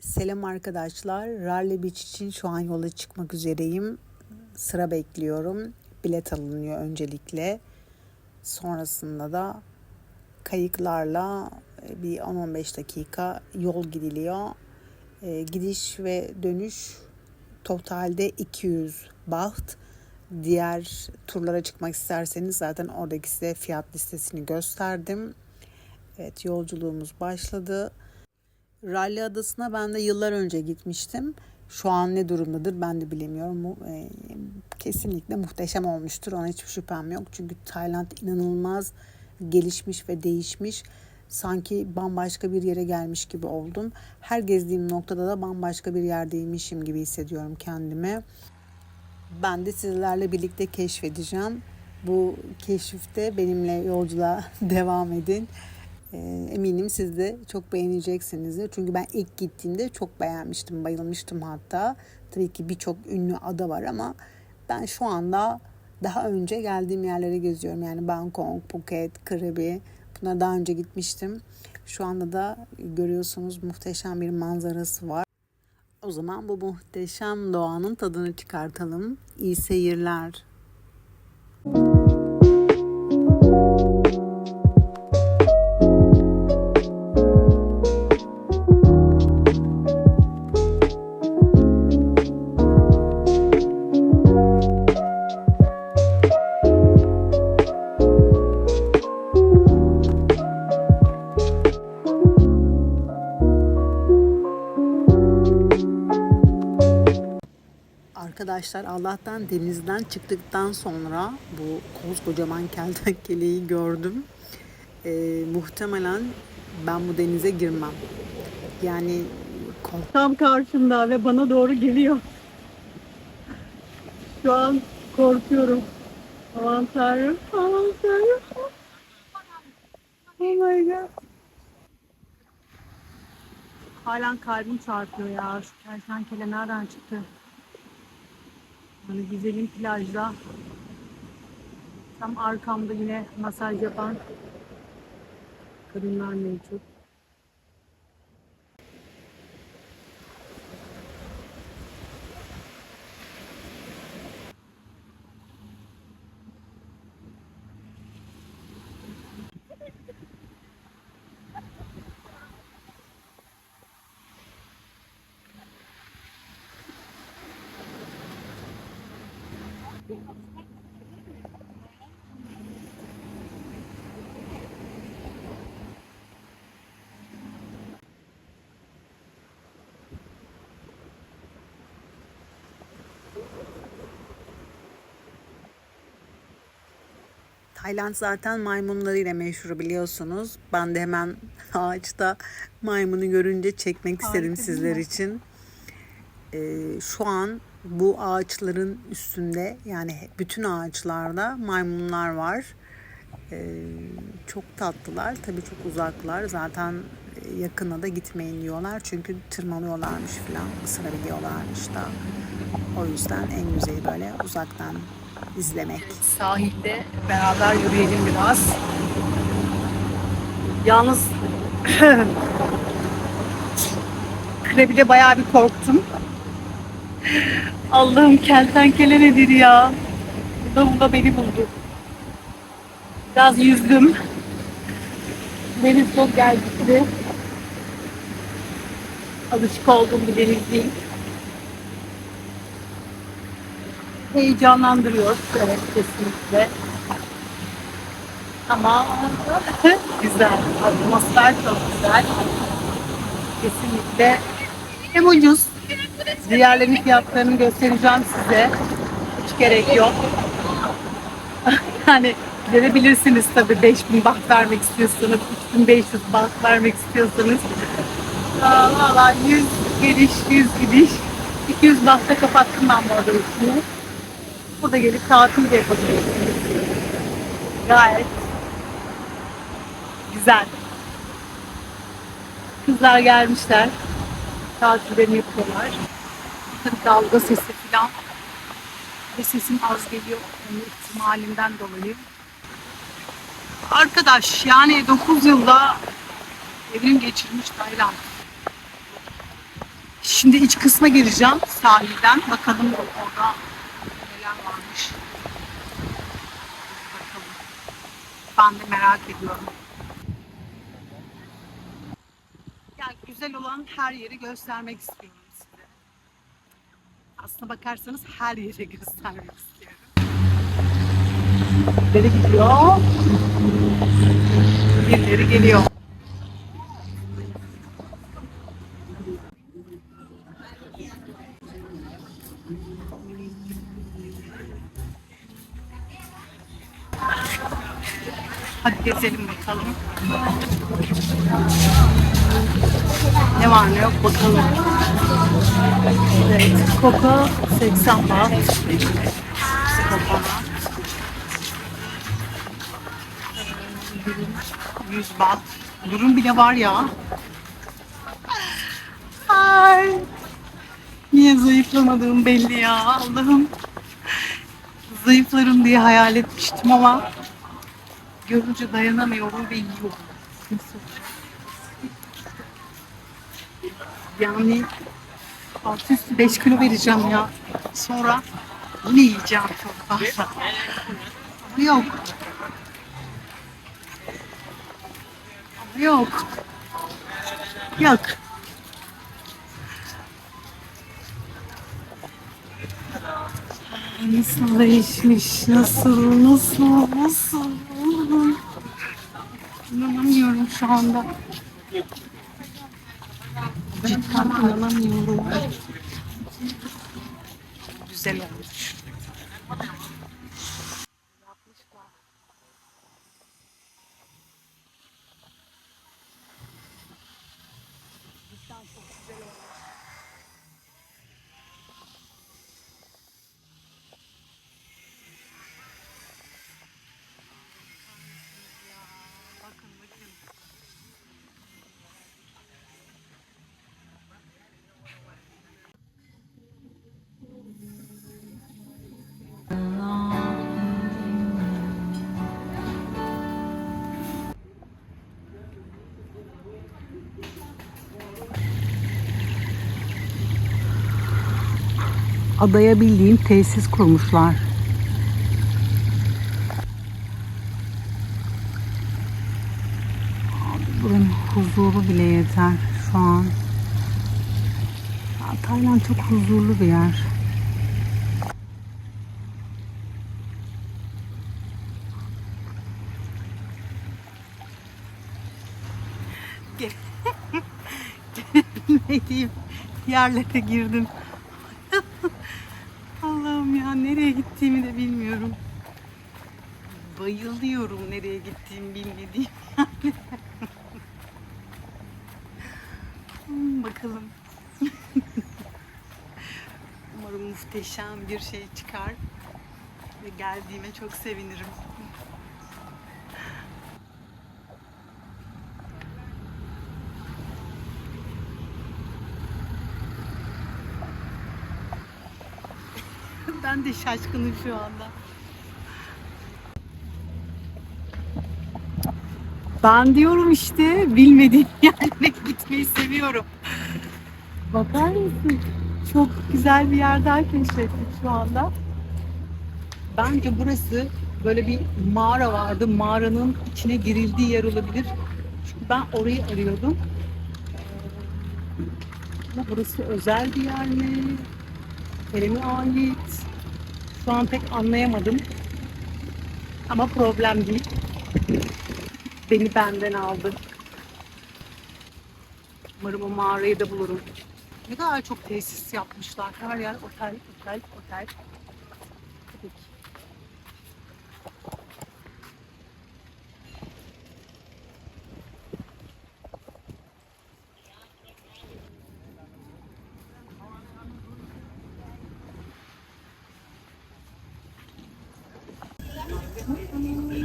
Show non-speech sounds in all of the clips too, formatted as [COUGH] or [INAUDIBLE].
Selam arkadaşlar. Rally Beach için şu an yola çıkmak üzereyim. Sıra bekliyorum. Bilet alınıyor öncelikle. Sonrasında da kayıklarla e, bir 10-15 dakika yol gidiliyor. E, gidiş ve dönüş totalde 200 baht. Diğer turlara çıkmak isterseniz zaten oradaki size fiyat listesini gösterdim. Evet yolculuğumuz başladı. Rally Adası'na ben de yıllar önce gitmiştim. Şu an ne durumdadır ben de bilemiyorum. Mu- e, Kesinlikle muhteşem olmuştur. Ona hiçbir şüphem yok. Çünkü Tayland inanılmaz gelişmiş ve değişmiş. Sanki bambaşka bir yere gelmiş gibi oldum. Her gezdiğim noktada da bambaşka bir yerdeymişim gibi hissediyorum kendimi. Ben de sizlerle birlikte keşfedeceğim. Bu keşifte benimle yolculuğa [LAUGHS] devam edin. Ee, Eminim siz de çok beğeneceksinizdir. Çünkü ben ilk gittiğimde çok beğenmiştim, bayılmıştım hatta. Tabii ki birçok ünlü ada var ama ben şu anda daha önce geldiğim yerleri geziyorum. Yani Bangkok, Phuket, Krabi. Bunlara daha önce gitmiştim. Şu anda da görüyorsunuz muhteşem bir manzarası var. O zaman bu muhteşem doğanın tadını çıkartalım. İyi seyirler. Arkadaşlar Allah'tan denizden çıktıktan sonra bu koskocaman kertenkeleyi gördüm. Ee, muhtemelen ben bu denize girmem. Yani Tam karşımda ve bana doğru geliyor. Şu an korkuyorum. Aman tanrım, aman tanrım. Oh my god. Halen kalbim çarpıyor ya. Şu kertenkele nereden çıktı? Yani güzelim plajda. Tam arkamda yine masaj yapan kadınlar mevcut. Tayland zaten maymunlarıyla meşhur biliyorsunuz. Ben de hemen [LAUGHS] ağaçta maymunu görünce çekmek istedim Harika, değil sizler için. Ee, şu an bu ağaçların üstünde yani bütün ağaçlarda maymunlar var. Ee, çok tatlılar. Tabii çok uzaklar. Zaten yakına da gitmeyin diyorlar. Çünkü tırmalıyorlarmış falan. ısırabiliyorlarmış da. O yüzden en güzeli böyle uzaktan izlemek. sahilde beraber yürüyelim biraz. Yalnız [CLEARS THROAT] Krebi'de bayağı bir korktum. Allah'ım kertenkele nedir ya? Bu da bu da beni buldu. Biraz yüzdüm. Deniz çok geldi. Alışık olduğum bir deniz değil. Heyecanlandırıyor. Evet kesinlikle. Ama [LAUGHS] güzel. Atmosfer çok güzel. Kesinlikle hem ucuz. Diğerlerinin fiyatlarını göstereceğim size. Hiç gerek yok. [LAUGHS] yani verebilirsiniz tabii 5000 baht vermek istiyorsanız, 3500 baht vermek istiyorsanız. Valla 100 geliş, 100 gidiş. 200 bahta kapattım ben bu üstünü. Burada gelip tatil de yapabilirsiniz. Gayet güzel. Kızlar gelmişler. Tatillerini yapıyorlar. Dalga sesi falan. Ve sesim az geliyor. Onun ihtimalinden dolayı. Arkadaş yani 9 yılda evrim geçirmiş Tayland. Şimdi iç kısma gireceğim sahilden. Bakalım orada Ben de merak ediyorum. Ya güzel olan her yeri göstermek istiyorum size. Aslına bakarsanız her yeri [LAUGHS] göstermek istiyorum. Biri gidiyor. Birileri geliyor. 80 baht. Hepsi Coca'da. Ee, Durum 100 baht. Durum bile var ya. Ay. Niye zayıflamadığım belli ya Allah'ım. Zayıflarım diye hayal etmiştim ama görünce dayanamıyorum ve yiyorum. Yani altı üstü 5 kilo vereceğim ya. Sonra yine yiyeceğim çok fazla. Ama yok. Ama yok. Yok. Nasıl değişmiş? Nasıl? Nasıl? Nasıl? İnanamıyorum şu anda. Cidden inanamıyorum. Adaya bildiğin tesis kurmuşlar. Buranın huzuru bile yeter şu an. Tayland çok huzurlu bir yer. [LAUGHS] Bilmediğim yerlere girdim. Nereye gittiğimi de bilmiyorum. Bayılıyorum nereye gittiğimi bilmediğim [LAUGHS] yani. Hmm, Bakalım. [LAUGHS] Umarım muhteşem bir şey çıkar. Ve geldiğime çok sevinirim. Ben de şaşkınım şu anda. Ben diyorum işte bilmediğim [LAUGHS] yerlere gitmeyi seviyorum. Bakar mısın? Çok güzel bir yer daha keşfettik şu anda. Bence burası böyle bir mağara vardı. Mağaranın içine girildiği yer olabilir. Çünkü ben orayı arıyordum. Ama burası özel bir yer mi? Kerem'e ait. Şu an pek anlayamadım. Ama problem değil. Beni benden aldı. Umarım o mağarayı da bulurum. Ne kadar çok tesis yapmışlar. Her yer otel, otel, otel.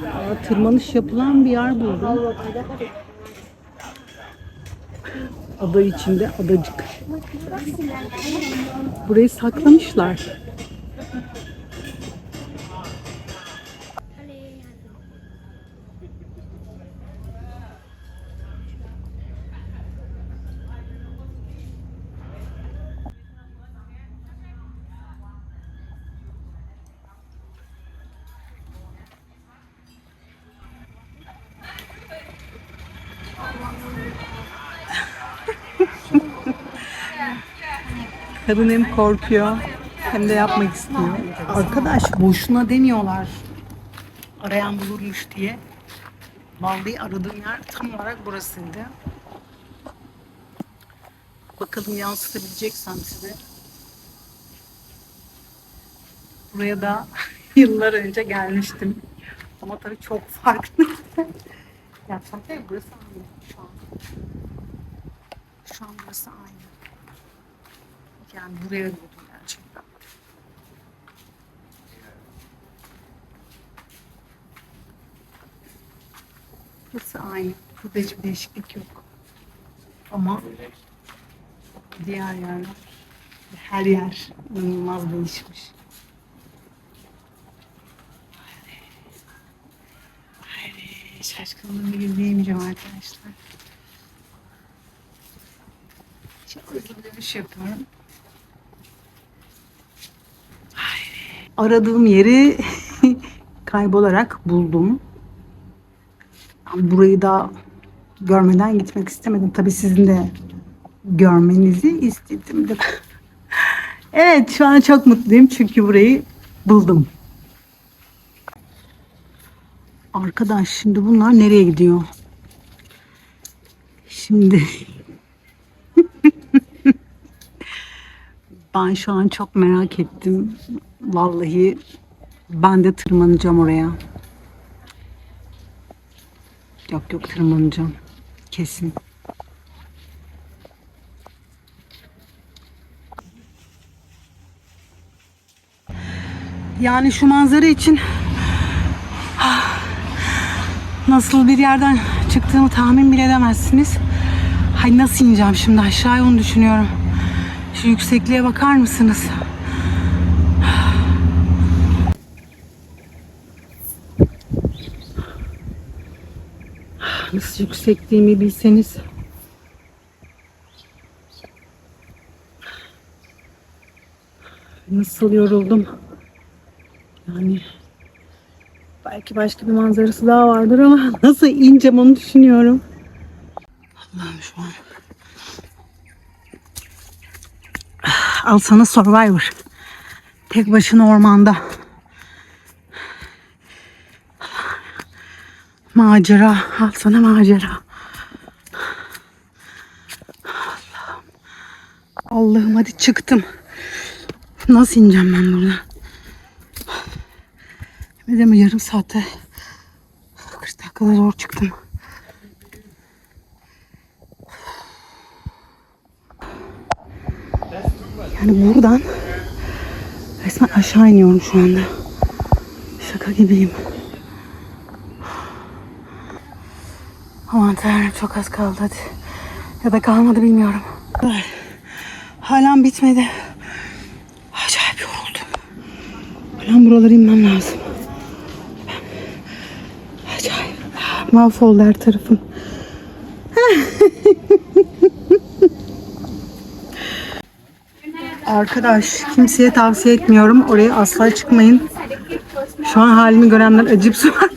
Aa, tırmanış yapılan bir yer buldum. Ada içinde adacık. Burayı saklamışlar. Kadın hem korkuyor hem de yapmak istiyor. Arkadaş boşuna demiyorlar. Arayan bulurmuş diye. Vallahi aradığım yer tam olarak burasıydı. Bakalım yansıtabileceksem size. Buraya da [LAUGHS] yıllar önce gelmiştim. Ama tabii çok farklı. [LAUGHS] Yapsam tabii burası aynı şu an. Şu an burası aynı. Yani buraya vurdum gerçekten. Burası aynı. Burada hiçbir değişiklik yok. Ama diğer yerler, her yer inanılmaz değişmiş. Şaşkınlığımı gizleyemeyeceğim arkadaşlar. Çok hızlı bir dönüş yapıyorum. Aradığım yeri [LAUGHS] kaybolarak buldum. Burayı da görmeden gitmek istemedim. Tabii sizin de görmenizi istedim [LAUGHS] evet şu an çok mutluyum çünkü burayı buldum. Arkadaş şimdi bunlar nereye gidiyor? Şimdi [LAUGHS] ben şu an çok merak ettim. Vallahi ben de tırmanacağım oraya. Yok yok tırmanacağım. Kesin. Yani şu manzara için ah, nasıl bir yerden çıktığımı tahmin bile edemezsiniz. Hay nasıl ineceğim şimdi aşağıya onu düşünüyorum. Şu yüksekliğe bakar mısınız? Nasıl yüksekliğimi bilseniz. Nasıl yoruldum. Yani belki başka bir manzarası daha vardır ama [LAUGHS] nasıl ineceğim onu düşünüyorum. Allah'ım şu an. Al sana Survivor. Tek başına ormanda. Macera. Al sana macera. Allah'ım. Allah'ım hadi çıktım. Nasıl ineceğim ben buradan? Mi yarım saatte 40 dakikada zor çıktım. Yani buradan resmen aşağı iniyorum şu anda. Şaka gibiyim. Aman tanrım çok az kaldı hadi. Ya da kalmadı bilmiyorum. Halen bitmedi. Acayip yoruldum. Halen buralara inmem lazım. Acayip. Mahvoldu her tarafım. [LAUGHS] Arkadaş kimseye tavsiye etmiyorum. Oraya asla çıkmayın. Şu an halimi görenler acıp sorar.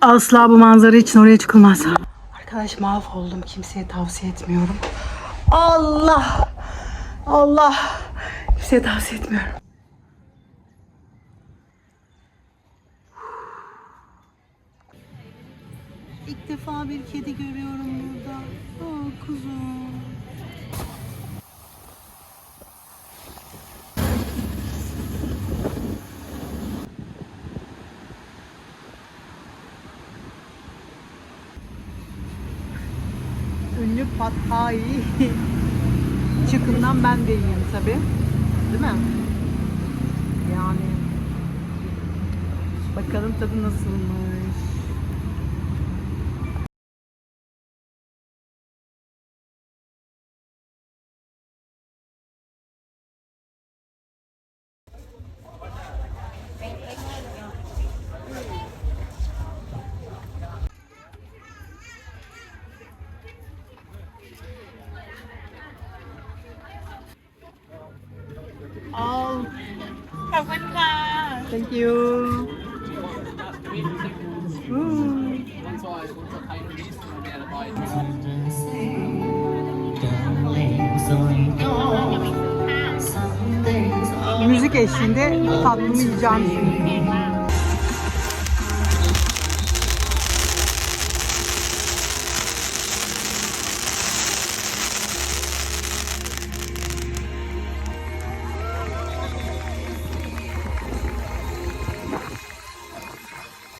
Asla bu manzara için oraya çıkılmaz. Arkadaş mahvoldum. Kimseye tavsiye etmiyorum. Allah! Allah! Kimseye tavsiye etmiyorum. İlk defa bir kedi görüyorum burada. Aa kuzum. Pad Thai. Çıkından ben de yiyeyim tabi. Değil mi? Yani. Bakalım tadı nasılmış. All Thank you Müzik eşliğinde tatlımı yiyeceğim şimdi.